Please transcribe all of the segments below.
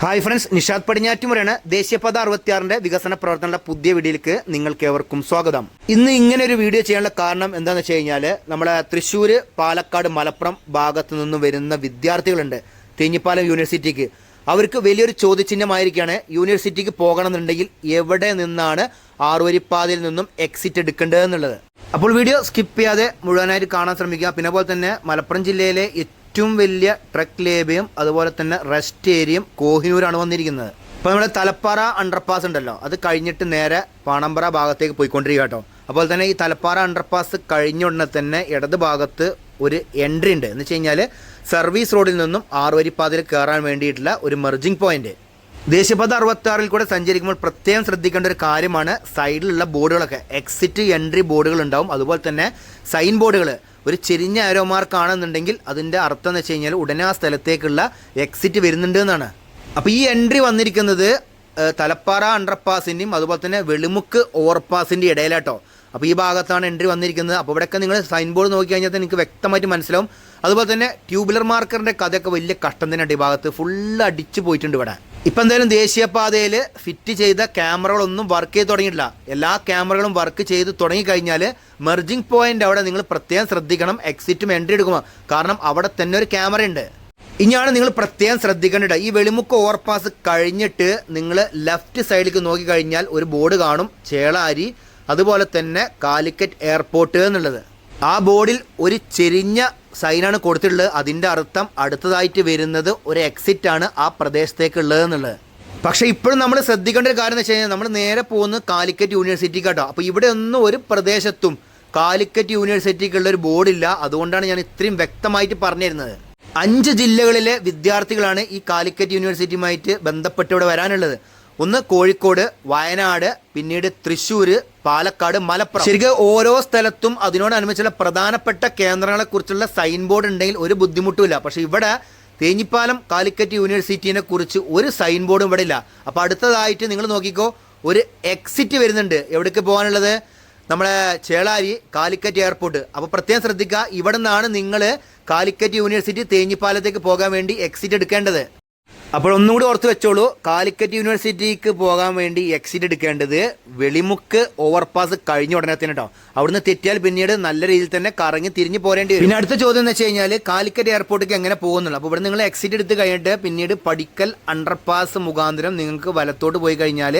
Hi friends Nishad പടിഞ്ഞാറ്റുമുറയാണ് ദേശീയപാത അറുപത്തിയാറിന്റെ വികസന പ്രവർത്തനങ്ങളുടെ പുതിയ വീഡിയോയിലേക്ക് നിങ്ങൾക്ക് ഏവർക്കും സ്വാഗതം. ഇന്ന് ഇങ്ങനെ ഒരു വീഡിയോ ചെയ്യാനുള്ള കാരണം എന്താണെന്ന് വെച്ച് കഴിഞ്ഞാൽ നമ്മുടെ തൃശ്ശൂർ പാലക്കാട് മലപ്പുറം ഭാഗത്തു നിന്ന് വരുന്ന വിദ്യാർത്ഥികളുണ്ട്. തേഞ്ഞിപ്പാലം യൂണിവേഴ്സിറ്റിക്ക്. അവർക്ക് വലിയൊരു ചോദ്യചിഹ്നമായിരിക്കുകയാണ് യൂണിവേഴ്സിറ്റിക്ക് പോകണമെന്നുണ്ടെങ്കിൽ എവിടെ നിന്നാണ് ആറുവരിപ്പാതയിൽ നിന്നും എക്സിറ്റ് എടുക്കേണ്ടതെന്നുള്ളത് അപ്പോൾ വീഡിയോ സ്കിപ്പ് ചെയ്യാതെ മുഴുവനായിട്ട് കാണാൻ ശ്രമിക്കുക. പിന്നെ പോലെ തന്നെ മലപ്പുറം ജില്ലയിലെ ഏറ്റവും വലിയ ട്രക്ക് ലേബിയും അതുപോലെ തന്നെ റെസ്റ്റ് ഏരിയയും കോഹിനൂരാണ് വന്നിരിക്കുന്നത്. അപ്പോൾ നമ്മുടെ തലപ്പാറ അണ്ടർപാസ് ഉണ്ടല്ലോ. അത് കഴിഞ്ഞിട്ട് നേരെ പാണമ്പറ ഭാഗത്തേക്ക് പോയിക്കൊണ്ടിരിക്കുക കേട്ടോ. അപ്പോൾ തന്നെ ഈ തലപ്പാറ അണ്ടർപാസ് കഴിഞ്ഞ ഉടനെ തന്നെ ഇടത് ഭാഗത്ത് ഒരു എൻട്രി ഉണ്ട്. എന്ന് വെച്ച് കഴിഞ്ഞാൽ സർവീസ് റോഡിൽ നിന്നും ആറുവരിപ്പാതയിൽ കയറാൻ വേണ്ടിയിട്ടുള്ള ഒരു മെർജിംഗ് പോയിന്റ് ദേശീയപാത അറുപത്തി കൂടെ സഞ്ചരിക്കുമ്പോൾ പ്രത്യേകം ശ്രദ്ധിക്കേണ്ട ഒരു കാര്യമാണ് സൈഡിലുള്ള ബോർഡുകളൊക്കെ. എക്സിറ്റ് എൻട്രി ബോർഡുകൾ ഉണ്ടാവും. അതുപോലെ തന്നെ സൈൻ ബോർഡുകൾ ഒരു ചെരിഞ്ഞ ആരോ മാർക്ക് ആണെന്നുണ്ടെങ്കിൽ അതിന്റെ അർത്ഥം എന്ന് വെച്ച് കഴിഞ്ഞാൽ ഉടനെ ആ സ്ഥലത്തേക്കുള്ള എക്സിറ്റ് വരുന്നുണ്ട് എന്നാണ്. അപ്പോൾ ഈ എൻട്രി വന്നിരിക്കുന്നത് തലപ്പാറ അണ്ടർപാസിന്റെയും അതുപോലെ തന്നെ വെളിമുക്ക് ഓവർപാസിന്റെ ഇടയിലാട്ടോ. അപ്പോൾ ഈ ഭാഗത്താണ് എൻട്രി വന്നിരിക്കുന്നത്. അപ്പോൾ ഇവിടെയൊക്കെ നിങ്ങൾ സൈൻ ബോർഡ് നോക്കി കഴിഞ്ഞാൽ നിങ്ങൾക്ക് വ്യക്തമായിട്ട് മനസ്സിലാവും. അതുപോലെ തന്നെ ട്യൂബുലർ മാർക്കറിന്റെ കഥയൊക്കെ വലിയ കഷ്ടം തന്നെയാണ് ഈ ഭാഗത്ത്. ഫുള്ള് അടിച്ചു പോയിട്ടുണ്ട് ഇവിടെ. ഇപ്പം എന്തായാലും ദേശീയപാതയിൽ ഫിറ്റ് ചെയ്ത ക്യാമറകളൊന്നും വർക്ക് ചെയ്ത് തുടങ്ങിയിട്ടില്ല. എല്ലാ ക്യാമറകളും വർക്ക് ചെയ്ത് തുടങ്ങിക്കഴിഞ്ഞാൽ മെർജിംഗ് പോയിന്റ് അവിടെ നിങ്ങൾ പ്രത്യേകം ശ്രദ്ധിക്കണം എക്സിറ്റും എൻട്രി എടുക്കുമ്പോൾ. കാരണം അവിടെ തന്നെ ഒരു ക്യാമറ ഉണ്ട് ഇനിയാണ് നിങ്ങൾ പ്രത്യേകം ശ്രദ്ധിക്കേണ്ടത്. ഈ വെളിമുക്ക് ഓവർപാസ് കഴിഞ്ഞിട്ട് നിങ്ങൾ ലെഫ്റ്റ് സൈഡിലേക്ക് നോക്കിക്കഴിഞ്ഞാൽ ഒരു ബോർഡ് കാണും ചേളാരി അതുപോലെ തന്നെ കാലിക്കറ്റ് എയർപോർട്ട് എന്നുള്ളത്. ആ ബോർഡിൽ ഒരു ചെരിഞ്ഞ സൈനാണ് കൊടുത്തിട്ടുള്ളത്. അതിന്റെ അർത്ഥം അടുത്തതായിട്ട് വരുന്നത് ഒരു എക്സിറ്റ് ആണ് ആ പ്രദേശത്തേക്ക് എന്നുള്ളത്. പക്ഷേ ഇപ്പോഴും നമ്മൾ ശ്രദ്ധിക്കേണ്ട ഒരു കാര്യം എന്ന് വെച്ച് കഴിഞ്ഞാൽ നമ്മൾ നേരെ പോകുന്നത് കാലിക്കറ്റ് യൂണിവേഴ്സിറ്റി കേട്ടോ അപ്പോൾ ഇവിടെ ഒന്നും ഒരു പ്രദേശത്തും കാലിക്കറ്റ് യൂണിവേഴ്സിറ്റിക്കുള്ള ഒരു ബോർഡില്ല അതുകൊണ്ടാണ് ഞാൻ ഇത്രയും വ്യക്തമായിട്ട് പറഞ്ഞിരുന്നത്. അഞ്ച് ജില്ലകളിലെ വിദ്യാർത്ഥികളാണ് ഈ കാലിക്കറ്റ് യൂണിവേഴ്സിറ്റിയുമായിട്ട് ബന്ധപ്പെട്ട് ഇവിടെ വരാനുള്ളത്. ഒന്ന് കോഴിക്കോട് വയനാട് പിന്നീട് തൃശ്ശൂർ പാലക്കാട് മലപ്പുറം. ശരിക്കും ഓരോ സ്ഥലത്തും അതിനോടനുബന്ധിച്ചുള്ള പ്രധാനപ്പെട്ട കേന്ദ്രങ്ങളെ കുറിച്ചുള്ള സൈൻ ബോർഡ് ഉണ്ടെങ്കിൽ ഒരു ബുദ്ധിമുട്ടുമില്ല. പക്ഷെ ഇവിടെ തേഞ്ഞിപ്പാലം കാലിക്കറ്റ് യൂണിവേഴ്സിറ്റിനെ കുറിച്ച് ഒരു സൈൻ ബോർഡും ഇവിടെ ഇല്ല. അപ്പോൾ അടുത്തതായിട്ട് നിങ്ങൾ നോക്കിക്കോ ഒരു എക്സിറ്റ് വരുന്നുണ്ട്. എവിടേക്ക് പോകാനുള്ളത്? നമ്മളെ ചേളാരി കാലിക്കറ്റ് എയർപോർട്ട് അപ്പോൾ പ്രത്യേകം ശ്രദ്ധിക്കുക ഇവിടെ നിന്നാണ് നിങ്ങൾ കാലിക്കറ്റ് യൂണിവേഴ്സിറ്റി തേഞ്ഞിപ്പാലത്തേക്ക് പോകാൻ വേണ്ടി എക്സിറ്റ് എടുക്കേണ്ടത്. അപ്പോൾ ഒന്നും കൂടി ഓർത്ത് വെച്ചോളൂ. കാലിക്കറ്റ് യൂണിവേഴ്സിറ്റിക്ക് പോകാൻ വേണ്ടി എക്സിറ്റ് എടുക്കേണ്ടത് വെളിമുക്ക് ഓവർപാസ് കഴിഞ്ഞ ഉടനെ തന്നെ കേട്ടോ അവിടുന്ന് തെറ്റിയാൽ പിന്നീട് നല്ല രീതിയിൽ തന്നെ കറങ്ങി തിരിഞ്ഞു പോരേണ്ടി വരും. പിന്നെ അടുത്ത ചോദ്യം എന്ന് വെച്ച് കഴിഞ്ഞാൽ കാലിക്കറ്റ് എയർപോർട്ടിലേക്ക് എങ്ങനെ പോകുന്നുള്ളൂ? അപ്പോൾ ഇവിടെ നിങ്ങൾ എക്സിറ്റ് എടുത്ത് കഴിഞ്ഞിട്ട് പിന്നീട് പടിക്കൽ അണ്ടർപാസ് മുഖാന്തരം നിങ്ങൾക്ക് വലത്തോട്ട് പോയി കഴിഞ്ഞാൽ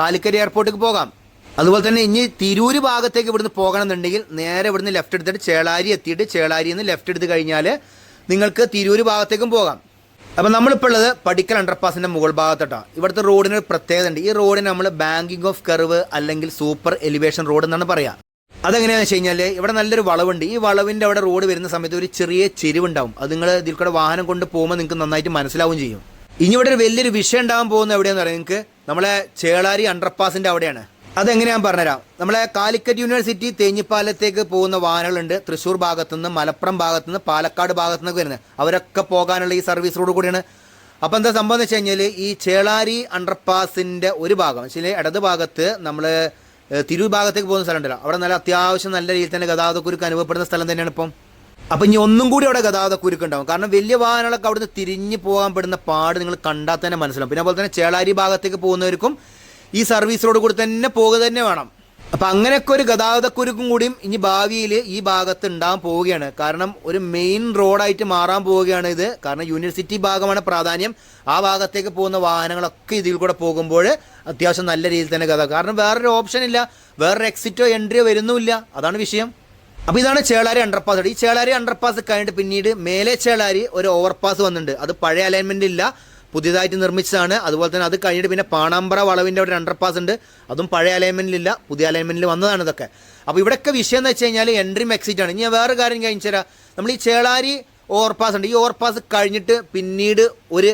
കാലിക്കറ്റ് എയർപോർട്ടിലേക്ക് പോകാം. അതുപോലെ തന്നെ ഇനി തിരൂര് ഭാഗത്തേക്ക് ഇവിടുന്ന് പോകണമെന്നുണ്ടെങ്കിൽ നേരെ ഇവിടുന്ന് ലെഫ്റ്റ് എടുത്തിട്ട് ചേളാരി എത്തിയിട്ട് ചേളാരിന്ന് ലെഫ്റ്റ് എടുത്ത് കഴിഞ്ഞാൽ നിങ്ങൾക്ക് തിരൂര് ഭാഗത്തേക്കും പോകാം. അപ്പം നമ്മളിപ്പോൾ ഉള്ളത് പടിക്കൽ അണ്ടർപാസിന്റെ മുകൾ ഭാഗത്തോട്ടാണ് ഇവിടുത്തെ റോഡിന് ഒരു പ്രത്യേകത ഉണ്ട് ഈ റോഡിന് നമ്മൾ ബാങ്കിങ് ഓഫ് കർവ് അല്ലെങ്കിൽ സൂപ്പർ എലിവേഷൻ റോഡ് എന്നാണ് പറയുക അതെങ്ങനെയാണെന്ന് വെച്ച് കഴിഞ്ഞാൽ ഇവിടെ നല്ലൊരു വളവുണ്ട്. ഈ വളവിന്റെ അവിടെ റോഡ് വരുന്ന സമയത്ത് ഒരു ചെറിയ ചെരിവുണ്ടാവും. അത് നിങ്ങൾ ഇതിൽ കൂടെ വാഹനം കൊണ്ട് പോകുമ്പോൾ നിങ്ങൾക്ക് നന്നായിട്ട് മനസ്സിലാവുകയും ചെയ്യും. ഇനി ഇവിടെ ഒരു വലിയൊരു വിഷയം ഉണ്ടാകാൻ പോകുന്ന എവിടെയാണെന്ന് പറയാം നിങ്ങൾക്ക് നമ്മളെ ചേളാരി അണ്ടർപാസിന്റെ അവിടെയാണ്. അതെങ്ങനെ ഞാൻ പറഞ്ഞുതരാം. നമ്മളെ കാലിക്കറ്റ് യൂണിവേഴ്സിറ്റി തേഞ്ഞിപ്പാലത്തേക്ക് പോകുന്ന വാഹനങ്ങളുണ്ട്. തൃശ്ശൂർ ഭാഗത്തുനിന്ന് മലപ്പുറം ഭാഗത്തുനിന്ന് പാലക്കാട് ഭാഗത്തുനിന്നൊക്കെ വരുന്നത്. അവരൊക്കെ പോകാനുള്ള ഈ സർവീസ് റോഡ് കൂടിയാണ്. അപ്പോൾ എന്താ സംഭവം എന്ന് വെച്ച് കഴിഞ്ഞാൽ ഈ ചേളാരി അണ്ടർപാസിന്റെ ഒരു ഭാഗം വെച്ചാൽ ഇടത് ഭാഗത്ത് നമ്മൾ തിരു ഭാഗത്തേക്ക് പോകുന്ന സ്ഥലമുണ്ടല്ലോ. അവിടെ നല്ല അത്യാവശ്യം നല്ല രീതിയിൽ തന്നെ ഗതാഗതക്കുരുക്ക് അനുഭവപ്പെടുന്ന സ്ഥലം തന്നെയാണ് ഇപ്പം. അപ്പം ഇനി ഒന്നും കൂടി അവിടെ ഗതാഗതക്കുരുക്ക് ഉണ്ടാവും. കാരണം വലിയ വാഹനങ്ങളൊക്കെ അവിടുന്ന് തിരിഞ്ഞ് പോകാൻ പെടുന്ന പാട് നിങ്ങൾ കണ്ടാൽ തന്നെ മനസ്സിലാവും. പിന്നെ അതുപോലെ തന്നെ ചേളാരി ഭാഗത്തേക്ക് പോകുന്നവർക്കും ഈ സർവീസ് റോഡ് കൂടി തന്നെ പോകുക തന്നെ വേണം. അപ്പം അങ്ങനെയൊക്കെ ഒരു ഗതാഗതക്കുരുക്കും കൂടിയും ഇനി ഭാവിയിൽ ഈ ഭാഗത്ത് ഉണ്ടാകാൻ പോവുകയാണ്. കാരണം ഒരു മെയിൻ റോഡായിട്ട് മാറാൻ പോവുകയാണ് ഇത്. കാരണം യൂണിവേഴ്സിറ്റി ഭാഗമാണ് പ്രാധാന്യം. ആ ഭാഗത്തേക്ക് പോകുന്ന വാഹനങ്ങളൊക്കെ ഇതിൽ കൂടെ പോകുമ്പോൾ അത്യാവശ്യം നല്ല രീതിയിൽ തന്നെ ഗതാഗതം. കാരണം വേറൊരു ഓപ്ഷൻ ഇല്ല. വേറൊരു എക്സിറ്റോ എൻട്രിയോ വരുന്നുമില്ല. അതാണ് വിഷയം. അപ്പോൾ ഇതാണ് ചേളാരി അണ്ടർപാസ് ഈ ചേളാരി അണ്ടർപാസ് കഴിഞ്ഞിട്ട് പിന്നീട് മേലെ ചേളാരി ഒരു ഓവർപാസ് വന്നിട്ടുണ്ട്. അത് പഴയ അലൈൻമെന്റ് ഇല്ല. പുതിയതായിട്ട് നിർമ്മിച്ചതാണ്. അതുപോലെ തന്നെ അത് കഴിഞ്ഞിട്ട് പിന്നെ പാണാമ്പറ വളവിന്റെ അവിടെ അണ്ടർപാസ് ഉണ്ട്. അതും പഴയ അലൈൻമെന്റിലില്ല പുതിയ അലൈൻമെന്റിൽ വന്നതാണ് ഇതൊക്കെ. അപ്പോൾ ഇവിടെയൊക്കെ വിഷയം എന്ന് വെച്ച് കഴിഞ്ഞാൽ എക്സിറ്റ് ആണ് ഇനി വേറെ കാര്യം കഴിഞ്ഞു തരാം. നമ്മൾ ഈ ചേളാരി ഓവർപാസ് ഉണ്ട്. ഈ ഓവർപാസ് കഴിഞ്ഞിട്ട് പിന്നീട് ഒരു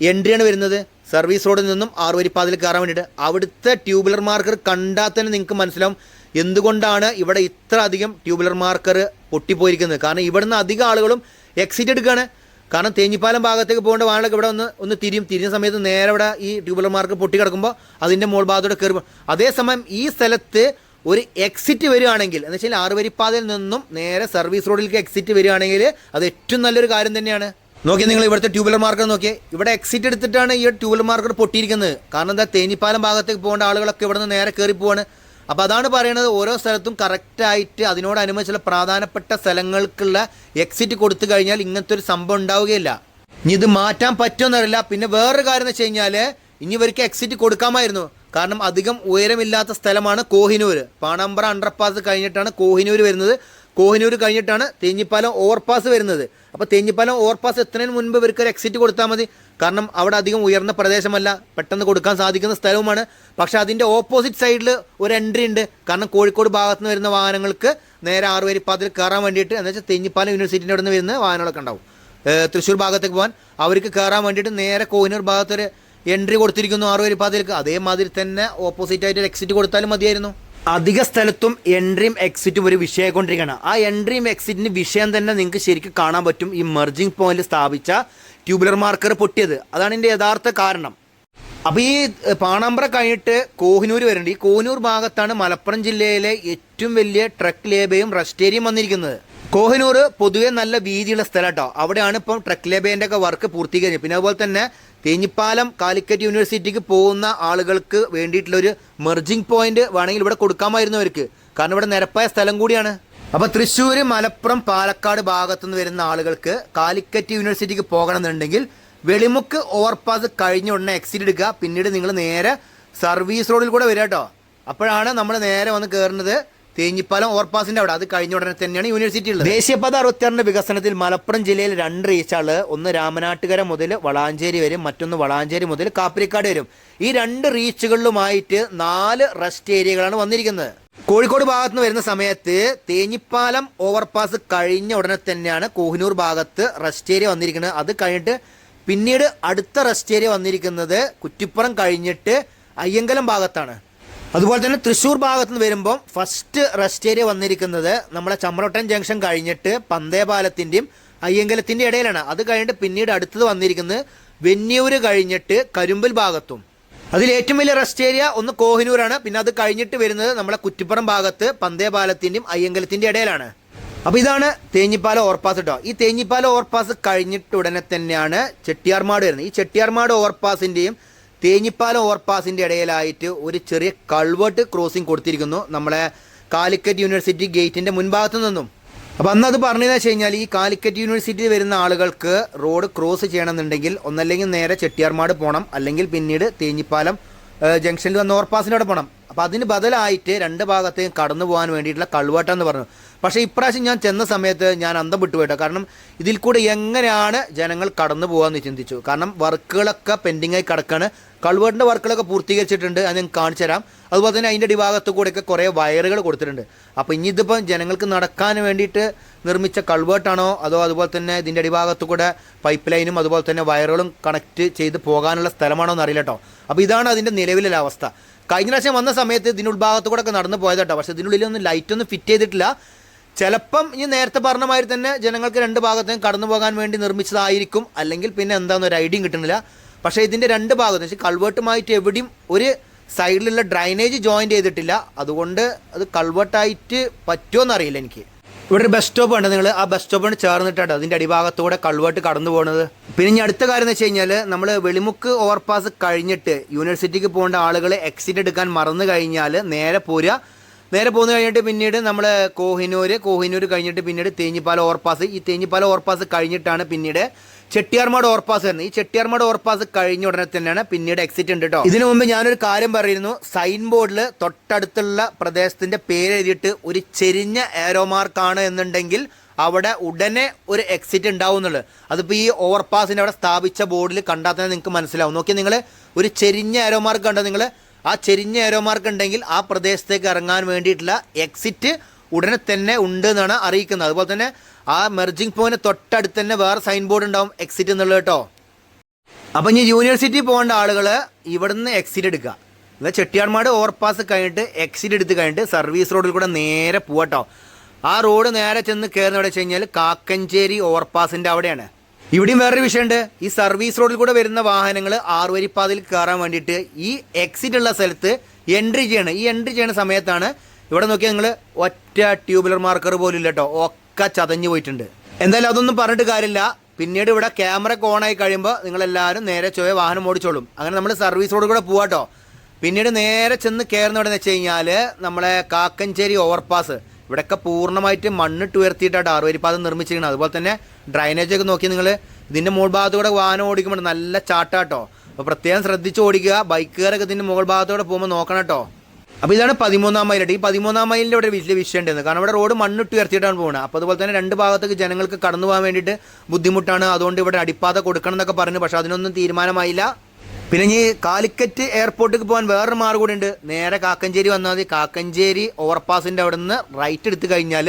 എൻട്രിയാണ് വരുന്നത്. സർവീസ് റോഡിൽ നിന്നും ആറുവരിപ്പാതിൽ കയറാൻ വേണ്ടിയിട്ട്. അവിടുത്തെ ട്യൂബ്ലർ മാർക്കർ കണ്ടാൽ തന്നെ നിങ്ങൾക്ക് മനസ്സിലാവും എന്തുകൊണ്ടാണ് ഇവിടെ ഇത്ര അധികം ട്യൂബ്ലർ മാർക്കർ പൊട്ടിപ്പോയിരിക്കുന്നത്. കാരണം ഇവിടുന്ന് അധികം ആളുകളും എക്സിറ്റ് എടുക്കുകയാണ്. കാരണം തേഞ്ഞിപ്പാലം ഭാഗത്തേക്ക് പോകേണ്ട വാഹനങ്ങളൊക്കെ ഇവിടെ ഒന്ന് ഒന്ന് തിരിയും. തിരിഞ്ഞ സമയത്ത് നേരെ ഇവിടെ ഈ ട്യൂബുലർ മാർക്ക് പൊട്ടി കിടക്കുമ്പോൾ അതിന്റെ മോൾ ഭാഗത്തോടെ കയറുമ്പോൾ അതേസമയം ഈ സ്ഥലത്ത് ഒരു എക്സിറ്റ് വരികയാണെങ്കിൽ എന്ന് വെച്ചാൽ ആറുവരിപ്പാതയിൽ നിന്നും നേരെ സർവീസ് റോഡിലേക്ക് എക്സിറ്റ് വരികയാണെങ്കിൽ അത് ഏറ്റവും നല്ലൊരു കാര്യം തന്നെയാണ്. നോക്കിയാൽ നിങ്ങൾ ഇവിടുത്തെ ട്യൂബുലർ മാർക്കർ നോക്കിയേ ഇവിടെ എക്സിറ്റ് എടുത്തിട്ടാണ് ഈ ട്യൂബുലർ മാർക്കർ പൊട്ടിയിരിക്കുന്നത്. കാരണം എന്താ തേനിപ്പാലം ഭാഗത്തേക്ക് പോകേണ്ട ആളുകളൊക്കെ ഇവിടെ നിന്ന് നേരെ കയറി പോവാണ്. അപ്പോൾ അതാണ് പറയുന്നത് ഓരോ സ്ഥലത്തും കറക്റ്റായിട്ട് അതിനോടനുബന്ധിച്ചുള്ള പ്രധാനപ്പെട്ട സ്ഥലങ്ങൾക്കുള്ള എക്സിറ്റ് കൊടുത്തു കഴിഞ്ഞാൽ ഇങ്ങനത്തെ ഒരു സംഭവം ഉണ്ടാവുകയില്ല. ഇനി ഇത് മാറ്റാൻ പറ്റുമെന്നറിയില്ല. പിന്നെ വേറൊരു കാര്യം എന്ന് വെച്ച് കഴിഞ്ഞാൽ ഇനി ഇവർക്ക് എക്സിറ്റ് കൊടുക്കാമായിരുന്നു. കാരണം അധികം ഉയരമില്ലാത്ത സ്ഥലമാണ് കോഹിനൂർ. പാണമ്പ്ര അണ്ടർപാസ് കഴിഞ്ഞിട്ടാണ് കോഹിനൂർ വരുന്നത്. കോഹിനൂർ കഴിഞ്ഞിട്ടാണ് തേഞ്ഞിപ്പാലം ഓവർപാസ് വരുന്നത്. അപ്പോൾ തേഞ്ഞിപ്പാലം ഓവർപാസ് എത്തുന്നതിന് മുൻപ് ഇവർക്ക് ഒരു എക്സിറ്റ് കൊടുത്താൽ മതി. കാരണം അവിടെ അധികം ഉയർന്ന പ്രദേശമല്ല. പെട്ടെന്ന് കൊടുക്കാൻ സാധിക്കുന്ന സ്ഥലവുമാണ്. പക്ഷേ അതിന്റെ ഓപ്പോസിറ്റ് സൈഡിൽ ഒരു എൻട്രി ഉണ്ട്. കാരണം കോഴിക്കോട് ഭാഗത്ത് നിന്ന് വരുന്ന വാഹനങ്ങൾക്ക് നേരെ ആറ് ആറുവരി പതിൽ കയറാൻ വേണ്ടിയിട്ട് എന്ന് വെച്ചാൽ തേഞ്ഞിപ്പാലം യൂണിവേഴ്സിറ്റിന്റെ അവിടെ നിന്ന് വരുന്ന വാഹനങ്ങളൊക്കെ ഉണ്ടാവും. തൃശ്ശൂർ ഭാഗത്തേക്ക് പോകാൻ. അവർക്ക് കയറാൻ വേണ്ടിയിട്ട് നേരെ കോഹിനൂർ ഭാഗത്തൊരു എൻട്രി കൊടുത്തിരിക്കുന്നു ആറ് ആറുവരി പാതിലേക്ക് അതേമാതിരി തന്നെ ഓപ്പോസിറ്റ് ആയിട്ട് എക്സിറ്റ് കൊടുത്താലും മതിയായിരുന്നു. അധിക സ്ഥലത്തും എൻട്രിയും എക്സിറ്റും ഒരു വിഷയമായിക്കൊണ്ടിരിക്കുകയാണ് ആ എൻട്രിയും എക്സിറ്റിന് വിഷയം തന്നെ നിങ്ങൾക്ക് ശരിക്കും കാണാൻ പറ്റും ഈ മെർജിങ് പോയിന്റ് സ്ഥാപിച്ച ട്യൂബുലർ മാർക്കർ പൊട്ടിയത്. അതാണ് ഇതിന്റെ യഥാർത്ഥ കാരണം. അപ്പോൾ ഈ പാണാമ്പ്ര കഴിഞ്ഞിട്ട് കോഹിനൂർ വരുന്നുണ്ട് ഈ കോഹിനൂർ ഭാഗത്താണ് മലപ്പുറം ജില്ലയിലെ ഏറ്റവും വലിയ ട്രക്ക് ലേബയും റെസ്റ്റേരിയും വന്നിരിക്കുന്നത്. കോഹിനൂർ പൊതുവെ നല്ല വീതിയുള്ള സ്ഥലം കേട്ടോ. അവിടെയാണ് ഇപ്പം ട്രക്ക് ലേബേന്റെ ഒക്കെ വർക്ക് പൂർത്തീകരിച്ചത് പിന്നെ അതുപോലെ തന്നെ തേഞ്ഞിപ്പാലം കാലിക്കറ്റ് യൂണിവേഴ്സിറ്റിക്ക് പോകുന്ന ആളുകൾക്ക് വേണ്ടിയിട്ടുള്ള ഒരു മെർജിങ് പോയിന്റ് വേണമെങ്കിൽ ഇവിടെ കൊടുക്കാമായിരുന്നു അവർക്ക്. കാരണം ഇവിടെ നിരപ്പായ സ്ഥലം കൂടിയാണ്. അപ്പോൾ തൃശ്ശൂർ മലപ്പുറം പാലക്കാട് ഭാഗത്തുനിന്ന് വരുന്ന ആളുകൾക്ക് കാലിക്കറ്റ് യൂണിവേഴ്സിറ്റിക്ക് പോകണമെന്നുണ്ടെങ്കിൽ വെളിമുക്ക് ഓവർപാസ് കഴിഞ്ഞ ഉടനെ എക്സിറ്റ് എടുക്കുക പിന്നീട് നിങ്ങൾ നേരെ സർവീസ് റോഡിൽ കൂടെ വരിക കേട്ടോ. അപ്പോഴാണ് നമ്മൾ നേരെ വന്ന് കയറുന്നത് തേഞ്ഞിപ്പാലം ഓവർപാസിന്റെ അവിടെ. അത് കഴിഞ്ഞ ഉടനെ തന്നെയാണ് യൂണിവേഴ്സിറ്റി ഉള്ളത്. ദേശീയപാത അറുപത്തിയാറിന്റെ വികസനത്തിൽ മലപ്പുറം ജില്ലയിൽ രണ്ട് റീച്ചാൾ ഒന്ന് രാമനാട്ടുകര മുതൽ വളാഞ്ചേരി വരും. മറ്റൊന്ന് വളാഞ്ചേരി മുതൽ കാപ്പിരിക്കാട് വരും. ഈ രണ്ട് റീച്ചുകളിലുമായിട്ട് നാല് റെസ്റ്റ് ഏരിയകളാണ് വന്നിരിക്കുന്നത്. കോഴിക്കോട് ഭാഗത്ത് നിന്ന് വരുന്ന സമയത്ത് തേഞ്ഞിപ്പാലം ഓവർപാസ് കഴിഞ്ഞ ഉടനെ തന്നെയാണ് കോഹിനൂർ ഭാഗത്ത് റെസ്റ്റ് ഏരിയ വന്നിരിക്കുന്നത്. അത് കഴിഞ്ഞിട്ട് പിന്നീട് അടുത്ത റെസ്റ്റ് ഏരിയ വന്നിരിക്കുന്നത് കുറ്റിപ്പുറം കഴിഞ്ഞിട്ട് അയ്യങ്കലം ഭാഗത്താണ്. അതുപോലെ തന്നെ തൃശ്ശൂർ ഭാഗത്ത് നിന്ന് വരുമ്പോൾ ഫസ്റ്റ് റെസ്റ്റ് ഏരിയ വന്നിരിക്കുന്നത് നമ്മളെ ചമ്രോട്ടൻ ജംഗ്ഷൻ കഴിഞ്ഞിട്ട് പന്തേപാലത്തിന്റെയും അയ്യങ്കലത്തിന്റെ ഇടയിലാണ്. അത് കഴിഞ്ഞിട്ട് പിന്നീട് അടുത്തത് വന്നിരിക്കുന്നത് വെന്നിയൂര് കഴിഞ്ഞിട്ട് കരുമ്പൽ ഭാഗത്തും. അതിൽ ഏറ്റവും വലിയ റെസ്റ്റ് ഏരിയ ഒന്ന് കോഹിനൂരാണ്. പിന്നെ അത് കഴിഞ്ഞിട്ട് വരുന്നത് നമ്മളെ കുറ്റിപ്പുറം ഭാഗത്ത് പന്തേപാലത്തിന്റെയും അയ്യങ്കലത്തിന്റെ ഇടയിലാണ്. അപ്പോൾ ഇതാണ് തേഞ്ഞിപ്പാല ഓവർപാസ് കേട്ടോ ഈ തേഞ്ഞിപ്പാല ഓവർപാസ് കഴിഞ്ഞിട്ട് ഉടനെ തന്നെയാണ് ചെട്ടിയാർമാട് വരുന്നത്. ഈ ചെട്ടിയാർമാട് ഓവർപാസിന്റെയും തേഞ്ഞിപ്പാലം ഓവർപാസിന്റെ ഇടയിലായിട്ട് ഒരു ചെറിയ കൾവേർട്ട് ക്രോസിംഗ് കൊടുത്തിരിക്കുന്നു നമ്മളെ കാലിക്കറ്റ് യൂണിവേഴ്സിറ്റി ഗേറ്റിന്റെ മുൻഭാഗത്തു നിന്നും. അപ്പോൾ അന്ന് അത് പറഞ്ഞതെന്ന് വെച്ച് കഴിഞ്ഞാൽ ഈ കാലിക്കറ്റ് യൂണിവേഴ്സിറ്റി വരുന്ന ആളുകൾക്ക് റോഡ് ക്രോസ് ചെയ്യണമെന്നുണ്ടെങ്കിൽ ഒന്നല്ലെങ്കിൽ നേരെ ചെട്ടിയാർമാട് പോകണം അല്ലെങ്കിൽ പിന്നീട് തേഞ്ഞിപ്പാലം ജംഗ്ഷനിൽ വന്ന് ഓവർപാസിന്റെ അവിടെ പോകണം അപ്പോൾ അതിന് ബദലായിട്ട് രണ്ട് ഭാഗത്തേയും കടന്നു പോകാൻ വേണ്ടിയിട്ടുള്ള കൾവേട്ടം എന്ന് പറഞ്ഞു. പക്ഷേ ഇപ്രാവശ്യം ഞാൻ ചെന്ന സമയത്ത് ഞാൻ അന്തം വിട്ടുപോയിട്ടോ കാരണം ഇതിൽ കൂടെ എങ്ങനെയാണ് ജനങ്ങൾ കടന്നു പോകാമെന്ന് ചിന്തിച്ചു. കാരണം വർക്കുകളൊക്കെ പെൻഡിങ് ആയി കിടക്കാണ്. കൾവേട്ടിന്റെ വർക്കുകളൊക്കെ പൂർത്തീകരിച്ചിട്ടുണ്ട് അത് ഞാൻ കാണിച്ചു തരാം. അതുപോലെ തന്നെ അതിന്റെ അടിഭാഗത്ത് കൂടെയൊക്കെ കുറേ വയറുകൾ കൊടുത്തിട്ടുണ്ട്. അപ്പോൾ ഇനി ജനങ്ങൾക്ക് നടക്കാൻ വേണ്ടിയിട്ട് നിർമ്മിച്ച കൾവേർട്ടാണോ? അതോ അതുപോലെ തന്നെ ഇതിന്റെ അടിഭാഗത്ത് കൂടെ പൈപ്പ് ലൈനും അതുപോലെ തന്നെ വയറുകളും കണക്ട് ചെയ്ത് പോകാനുള്ള സ്ഥലമാണോ എന്ന് അറിയില്ല കേട്ടോ. അപ്പോൾ ഇതാണ് അതിന്റെ നിലവിലുള്ള അവസ്ഥ. കഴിഞ്ഞ പ്രാവശ്യം വന്ന സമയത്ത് ഇതിന്റെ ഉൾഭാഗത്ത് കൂടെ ഒക്കെ നടന്നു പോയത് കേട്ടോ പക്ഷേ ഇതിനുള്ളിലൊന്നും ലൈറ്റൊന്നും ഫിറ്റ് ചെയ്തിട്ടില്ല. ചിലപ്പം ഈ നേരത്തെ പറഞ്ഞ മാതിരി തന്നെ ജനങ്ങൾക്ക് രണ്ട് ഭാഗത്തേക്കും കടന്നു പോകാൻ വേണ്ടി നിർമ്മിച്ചതായിരിക്കും. അല്ലെങ്കിൽ പിന്നെ എന്താണെന്ന് ഒരു ഐഡിയയും കിട്ടുന്നില്ല. പക്ഷേ ഇതിന്റെ രണ്ട് ഭാഗത്ത് വെച്ചാൽ കൾവേർട്ടുമായിട്ട് എവിടെയും ഒരു സൈഡിലുള്ള ഡ്രൈനേജ് ജോയിൻ ചെയ്തിട്ടില്ല. അതുകൊണ്ട് അത് കൾവേർട്ടായിട്ട് പറ്റുമോ അറിയില്ല എനിക്ക്. ഇവിടെ ഒരു ബസ് സ്റ്റോപ്പ് ഉണ്ട് നിങ്ങൾ ആ ബസ് സ്റ്റോപ്പിന് ചേർന്നിട്ടുണ്ട് അതിന്റെ അടിഭാഗത്തൂടെ കൾവേർട്ട് കടന്നു പോകുന്നത് പിന്നെ ഇനി അടുത്ത കാര്യം എന്ന് വെച്ച് കഴിഞ്ഞാൽ നമ്മൾ വെളിമുക്ക് ഓവർപാസ് കഴിഞ്ഞിട്ട് യൂണിവേഴ്സിറ്റിക്ക് പോകേണ്ട ആളുകൾ എക്സിറ്റ് എടുക്കാൻ മറന്നു കഴിഞ്ഞാൽ നേരെ പോരുക. നേരെ പോന്നു കഴിഞ്ഞിട്ട് പിന്നീട് നമ്മൾ കോഹിനൂർ കോഹിനൂർ കഴിഞ്ഞിട്ട് പിന്നീട് തേഞ്ഞിപ്പാല ഓവർപാസ്. ഈ തേഞ്ഞിപ്പാല ഓവർപാസ് കഴിഞ്ഞിട്ടാണ് പിന്നീട് ചെട്ടിയാർമാട് ഓവർപാസ് വരുന്നത്. ഈ ചെട്ടിയാർമാട് ഓവർപാസ് കഴിഞ്ഞ ഉടനെ തന്നെയാണ് പിന്നീട് എക്സിറ്റ് ഉണ്ട് കേട്ടോ ഇതിനു മുമ്പ് ഞാനൊരു കാര്യം പറയുന്നു. സൈൻ ബോർഡിൽ തൊട്ടടുത്തുള്ള പ്രദേശത്തിന്റെ പേര് എഴുതിയിട്ട് ഒരു ചെരിഞ്ഞ ഏരോ മാർക്കാണ് എന്നുണ്ടെങ്കിൽ അവിടെ ഉടനെ ഒരു എക്സിറ്റ് ഉണ്ടാവും എന്നുള്ളത്. അതിപ്പോൾ ഈ ഓവർപാസിന്റെ അവിടെ സ്ഥാപിച്ച ബോർഡിൽ കണ്ടാൽ തന്നെ നിങ്ങൾക്ക് മനസ്സിലാവും. നോക്കിയാൽ നിങ്ങൾ ഒരു ചെരിഞ്ഞ ഏരോ മാർക്ക് കണ്ടോ നിങ്ങൾ ആ ചെരിഞ്ഞ ഏരോമാർക്ക് ഉണ്ടെങ്കിൽ ആ പ്രദേശത്തേക്ക് ഇറങ്ങാൻ വേണ്ടിയിട്ടുള്ള എക്സിറ്റ് ഉടനെ തന്നെ ഉണ്ട് എന്നാണ് അറിയിക്കുന്നത്. അതുപോലെ തന്നെ ആ മെർജിങ് പോയിന്റ് തൊട്ടടുത്ത് തന്നെ വേറെ സൈൻ ബോർഡ് ഉണ്ടാവും എക്സിറ്റ് എന്നുള്ളത് കേട്ടോ. അപ്പം ഇനി യൂണിവേഴ്സിറ്റി പോകേണ്ട ആളുകൾ ഇവിടുന്ന് എക്സിറ്റ് എടുക്കുക. എന്നാൽ ചെട്ടിയാർമാട് ഓവർപാസ് കഴിഞ്ഞിട്ട് എക്സിറ്റ് എടുത്ത് കഴിഞ്ഞിട്ട് സർവീസ് റോഡിൽ കൂടെ നേരെ പോകട്ടോ ആ റോഡ് നേരെ ചെന്ന് കയറുന്ന എവിടെ വെച്ച് കഴിഞ്ഞാൽ കാക്കഞ്ചേരി ഓവർപാസിന്റെ അവിടെയാണ്. ഇവിടെയും വേറൊരു വിഷയമുണ്ട്. ഈ സർവീസ് റോഡിൽ കൂടെ വരുന്ന വാഹനങ്ങൾ ആറുവരിപ്പാതയിൽ കയറാൻ വേണ്ടിയിട്ട് ഈ എക്സിറ്റ് ഉള്ള സ്ഥലത്ത് എൻട്രി ചെയ്യണം. ഈ എൻട്രി ചെയ്യുന്ന സമയത്താണ് ഇവിടെ നോക്കിയാൽ നിങ്ങൾ ഒറ്റ ട്യൂബുലർ മാർക്കർ പോലും ഇല്ല കേട്ടോ. ഒക്കെ ചതഞ്ഞു പോയിട്ടുണ്ട്. എന്തായാലും അതൊന്നും പറഞ്ഞിട്ട് കാര്യമില്ല. പിന്നീട് ഇവിടെ ക്യാമറ ഓൺ ആയി കഴിയുമ്പോൾ നിങ്ങളെല്ലാവരും നേരെ ചൊവ്വ വാഹനം ഓടിച്ചോളും. അങ്ങനെ നമ്മൾ സർവീസ് റോഡ് കൂടെ പോവാട്ടോ പിന്നീട് നേരെ ചെന്ന് കയറുന്ന എവിടെ വെച്ച് കഴിഞ്ഞാൽ നമ്മളെ കാക്കഞ്ചേരി ഓവർപാസ് ഇവിടെയൊക്കെ പൂർണമായിട്ട് മണ്ണിട്ട് ഉയർത്തിയിട്ടാണ് ആറുവരിപ്പാതം നിർമ്മിച്ചിരിക്കുന്നത്. അതുപോലെ തന്നെ ഡ്രൈനേജ് ഒക്കെ നോക്കി നിങ്ങൾ ഇതിന്റെ മുകൾ ഭാഗത്തൂടെ വാഹനം ഓടിക്കുമ്പോൾ നല്ല ചാട്ടാട്ടോ. അപ്പോൾ പ്രത്യേകം ശ്രദ്ധിച്ച് ഓടിക്കുക. ബൈക്കുകാരൊക്കെ ഇതിന്റെ മുകൾ ഭാഗത്തൂടെ പോകുമ്പോൾ നോക്കണം കേട്ടോ. അപ്പോൾ ഇതാണ് പതിമൂന്നാം മൈലിട്ട് ഈ പതിമൂന്നാം മൈലിന്റെ ഇവിടെ വലിയ വിഷയം ഉണ്ടായിരുന്നു കാരണം ഇവിടെ റോഡ് മണ്ണിട്ട് ഉയർത്തിയിട്ടാണ് പോകുന്നത് അപ്പോൾ അതുപോലെ തന്നെ രണ്ട് ഭാഗത്തേക്ക് ജനങ്ങൾക്ക് കടന്നു പോകാൻ വേണ്ടിയിട്ട് ബുദ്ധിമുട്ടാണ്. അതുകൊണ്ട് ഇവിടെ അടിപ്പാത കൊടുക്കണം എന്നൊക്കെ പറഞ്ഞു. പക്ഷേ അതിനൊന്നും തീരുമാനമായില്ല. പിന്നെ ഇനി കാലിക്കറ്റ് എയർപോർട്ടിലേക്ക് പോകാൻ വേറൊരു മാർഗം കൂടി ഉണ്ട്. നേരെ കാക്കഞ്ചേരി വന്നാൽ മതി. കാക്കഞ്ചേരി ഓവർപാസിന്റെ അവിടെ നിന്ന് റൈറ്റ് എടുത്തു കഴിഞ്ഞാൽ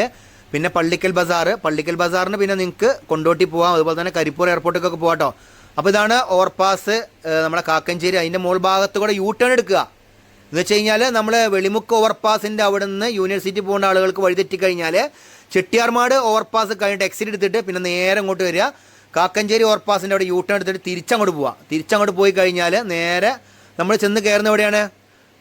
പിന്നെ പള്ളിക്കൽ ബസാർ പള്ളിക്കൽ ബസാറിന് പിന്നെ നിങ്ങൾക്ക് കൊണ്ടോട്ടി പോവാം. അതുപോലെ തന്നെ കരിപ്പൂർ എയർപോർട്ടിലേക്കൊക്കെ പോകാം അപ്പോൾ ഇതാണ് ഓവർപാസ് നമ്മുടെ കാക്കഞ്ചേരി. അതിന്റെ മുകൾ ഭാഗത്ത് കൂടെ യൂ ടേൺ എടുക്കുക. എന്ന് വെച്ച് കഴിഞ്ഞാൽ നമ്മൾ വെളിമുക്ക് ഓവർപാസിന്റെ അവിടെ നിന്ന് യൂണിവേഴ്സിറ്റി പോകേണ്ട ആളുകൾക്ക് വഴിതെറ്റി കഴിഞ്ഞാൽ ചെട്ടിയാർമാട് ഓവർപാസ് കഴിഞ്ഞിട്ട് എക്സിറ്റ് എടുത്തിട്ട് പിന്നെ നേരെ അങ്ങോട്ട് വരിക. കാക്കഞ്ചേരി ഓവർപാസിന്റെ അവിടെ യൂ ടേൺ എടുത്തിട്ട് തിരിച്ചങ്ങോട്ട് പോവുക തിരിച്ചങ്ങോട്ട് പോയി കഴിഞ്ഞാൽ നേരെ നമ്മൾ ചെന്ന് കയറുന്ന എവിടെയാണ്?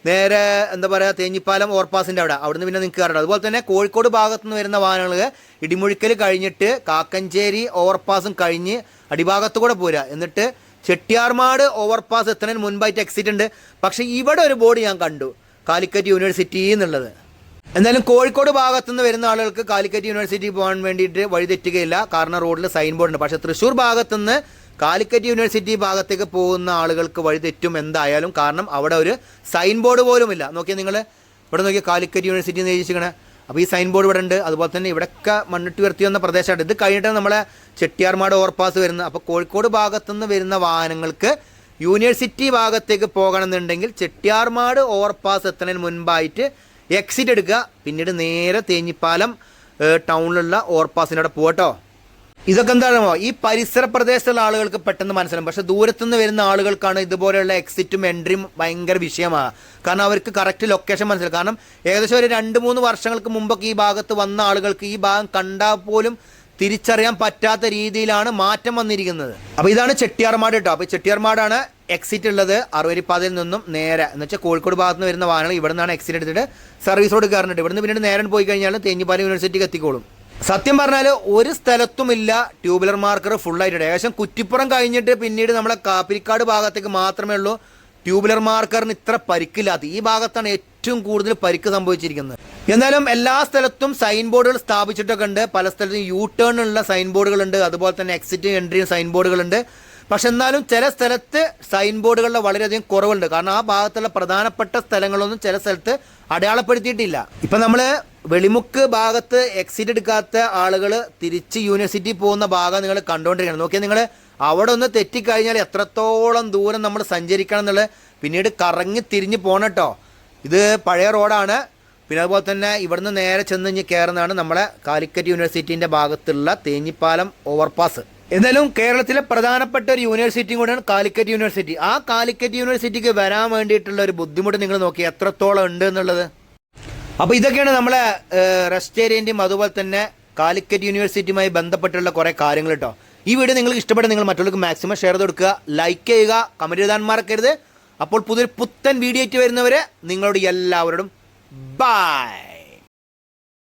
നേരെ എന്താ പറയുക തേഞ്ഞിപ്പാലം ഓവർപാസിന്റെ അവിടെ. അവിടുന്ന് പിന്നെ നിങ്ങൾക്ക് കയറണം അതുപോലെ തന്നെ കോഴിക്കോട് ഭാഗത്തു നിന്ന് വരുന്ന വാഹനങ്ങൾ ഇടിമുഴിക്കൽ കഴിഞ്ഞിട്ട് കാക്കഞ്ചേരി ഓവർപാസും കഴിഞ്ഞ് അടിഭാഗത്തു കൂടെ പോരുക. എന്നിട്ട് ചെട്ടിയാർമാട് ഓവർപാസ് എത്തുന്നതിന് മുൻപായിട്ട് എക്സിറ്റ് ഉണ്ട്. പക്ഷെ ഇവിടെ ഒരു ബോർഡ് ഞാൻ കണ്ടു. കാലിക്കറ്റ് യൂണിവേഴ്സിറ്റി എന്നുള്ളത്. എന്തായാലും കോഴിക്കോട് ഭാഗത്തു നിന്ന് വരുന്ന ആളുകൾക്ക് കാലിക്കറ്റ് യൂണിവേഴ്സിറ്റി പോകാൻ വേണ്ടിയിട്ട് വഴി തെറ്റുകയില്ല. കാരണം റോഡിൽ സൈൻ ബോർഡ് ഉണ്ട്. പക്ഷേ തൃശ്ശൂർ ഭാഗത്തു നിന്ന് കാലിക്കറ്റ് യൂണിവേഴ്സിറ്റി ഭാഗത്തേക്ക് പോകുന്ന ആളുകൾക്ക് വഴി തെറ്റും എന്തായാലും കാരണം അവിടെ ഒരു സൈൻ ബോർഡ് പോലുമില്ല. നോക്കിയാൽ നിങ്ങൾ ഇവിടെ നോക്കിയാൽ കാലിക്കറ്റ് യൂണിവേഴ്സിറ്റി എന്ന് എഴുതിച്ചിരിക്കണേ അപ്പോൾ ഈ സൈൻ ബോർഡ് ഇവിടെ ഉണ്ട്. അതുപോലെ തന്നെ ഇവിടെയൊക്കെ മണ്ണിട്ട് ഉയർത്തി വന്ന പ്രദേശമാണ്. ഇത് കഴിഞ്ഞിട്ട് നമ്മളെ ചെട്ടിയാർമാട് ഓവർപാസ് വരുന്നത്. അപ്പോൾ കോഴിക്കോട് ഭാഗത്തുനിന്ന് വരുന്ന വാഹനങ്ങൾക്ക് യൂണിവേഴ്സിറ്റി ഭാഗത്തേക്ക് പോകണമെന്നുണ്ടെങ്കിൽ ചെട്ടിയാർമാട് ഓവർപാസ് എത്തുന്നതിന് മുൻപായിട്ട് എക്സിറ്റ് എടുക്കുക. പിന്നീട് നേരെ തേഞ്ഞിപ്പാലം ടൗണിലുള്ള ഓവർപാസിനോടെ പോകട്ടോ ഇതൊക്കെ എന്താണോ? ഈ പരിസര പ്രദേശത്തുള്ള ആളുകൾക്ക് പെട്ടെന്ന് മനസ്സിലാവും. പക്ഷെ ദൂരത്തുനിന്ന് വരുന്ന ആളുകൾക്കാണ് ഇതുപോലെയുള്ള എക്സിറ്റും എൻട്രിയും ഭയങ്കര വിഷയമാണ് കാരണം അവർക്ക് കറക്റ്റ് ലൊക്കേഷൻ മനസ്സിലാവും. കാരണം ഏകദേശം ഒരു രണ്ട് മൂന്ന് വർഷങ്ങൾക്ക് മുമ്പൊക്കെ ഈ ഭാഗത്ത് വന്ന ആളുകൾക്ക് ഈ ഭാഗം കണ്ടാൽ പോലും തിരിച്ചറിയാൻ പറ്റാത്ത രീതിയിലാണ് മാറ്റം വന്നിരിക്കുന്നത്. അപ്പോൾ ഇതാണ് ചെട്ടിയാർമാട് കേട്ടോ. അപ്പോൾ ചെട്ടിയാർമാടാണ് എക്സിറ്റ് ഉള്ളത്. അറുവരിപ്പാതയിൽ നിന്നും നേരെ. എന്ന് വെച്ചാൽ കോഴിക്കോട് ഭാഗത്ത് നിന്ന് വരുന്ന വാഹനങ്ങൾ ഇവിടെ നിന്നാണ് എക്സിറ്റ് എടുത്തിട്ട് സർവീസ് റോഡ് കയറുന്നുണ്ട് ഇവിടുന്ന് പിന്നീട് നേരെ പോയി കഴിഞ്ഞാൽ തേഞ്ഞിപ്പാലം യൂണിവേഴ്സിറ്റിക്ക് എത്തിക്കോളും. സത്യം പറഞ്ഞാൽ ഒരു സ്ഥലത്തുമില്ല ട്യൂബുലർ മാർക്കർ ഫുള്ളായിട്ട്. ഏകദേശം കുറ്റിപ്പുറം കഴിഞ്ഞിട്ട് പിന്നീട് നമ്മളെ കാപ്പിരിക്കാട് ഭാഗത്തേക്ക് മാത്രമേ ഉള്ളൂ. ട്യൂബുലർ മാർക്കറിന് ഇത്ര പരിക്കില്ലാത്ത ഈ ഭാഗത്താണ് ഏറ്റവും കൂടുതൽ പരിക്ക് സംഭവിച്ചിരിക്കുന്നത്. എന്നാലും എല്ലാ സ്ഥലത്തും സൈൻ ബോർഡുകൾ സ്ഥാപിച്ചിട്ടൊക്കെ ഉണ്ട്. പല സ്ഥലത്തും യൂ ടേണിലുള്ള സൈൻ ബോർഡുകളുണ്ട് അതുപോലെ തന്നെ എക്സിറ്റ് എൻട്രി സൈൻ ബോർഡുകളുണ്ട് പക്ഷെ എന്നാലും ചില സ്ഥലത്ത് സൈൻ ബോർഡുകളുടെ വളരെയധികം കുറവുണ്ട്. കാരണം ആ ഭാഗത്തുള്ള പ്രധാനപ്പെട്ട സ്ഥലങ്ങളൊന്നും ചില സ്ഥലത്ത് അടയാളപ്പെടുത്തിയിട്ടില്ല. ഇപ്പം നമ്മൾ വെളിമുക്ക് ഭാഗത്ത് എക്സിറ്റ് എടുക്കാത്ത ആളുകൾ തിരിച്ച് യൂണിവേഴ്സിറ്റി പോകുന്ന ഭാഗം നിങ്ങൾ കണ്ടുകൊണ്ടിരിക്കണം നോക്കിയാൽ നിങ്ങൾ അവിടെ ഒന്ന് തെറ്റിക്കഴിഞ്ഞാൽ എത്രത്തോളം ദൂരം നമ്മൾ സഞ്ചരിക്കണം എന്നുള്ളത് പിന്നീട് കറങ്ങി തിരിഞ്ഞ് പോകണം കേട്ടോ ഇത് പഴയ റോഡാണ്. പിന്നെ അതുപോലെ തന്നെ ഇവിടുന്ന് നേരെ ചെന്ന് കഴിഞ്ഞ് കയറുന്നതാണ് നമ്മളെ കാലിക്കറ്റ് യൂണിവേഴ്സിറ്റീന്റെ ഭാഗത്തുള്ള തേഞ്ഞിപ്പാലം ഓവർപാസ് എന്തായാലും കേരളത്തിലെ പ്രധാനപ്പെട്ട ഒരു യൂണിവേഴ്സിറ്റിയും കൂടെയാണ് കാലിക്കറ്റ് യൂണിവേഴ്സിറ്റി ആ കാലിക്കറ്റ് യൂണിവേഴ്സിറ്റിക്ക് വരാൻ വേണ്ടിയിട്ടുള്ള ഒരു ബുദ്ധിമുട്ട് നിങ്ങൾ നോക്കി. എത്രത്തോളം ഉണ്ട് എന്നുള്ളത്? അപ്പോൾ ഇതൊക്കെയാണ് നമ്മളെ റെസ്റ്റ് അതുപോലെ തന്നെ കാലിക്കറ്റ് യൂണിവേഴ്സിറ്റിയുമായി ബന്ധപ്പെട്ടുള്ള കുറേ കാര്യങ്ങൾ കേട്ടോ ഈ വീഡിയോ നിങ്ങൾക്ക് ഇഷ്ടപ്പെട്ട നിങ്ങൾ മറ്റുള്ളവർക്ക് മാക്സിമം ഷെയർ ചെയ്ത് കൊടുക്കുക ലൈക്ക് ചെയ്യുക കമന്റ് എഴുതാൻ മറക്കരുത്. അപ്പോൾ പുതിയൊരു പുത്തൻ വീഡിയോ ആയിട്ട് വരുന്നവരെ നിങ്ങളോട് എല്ലാവരോടും ബൈ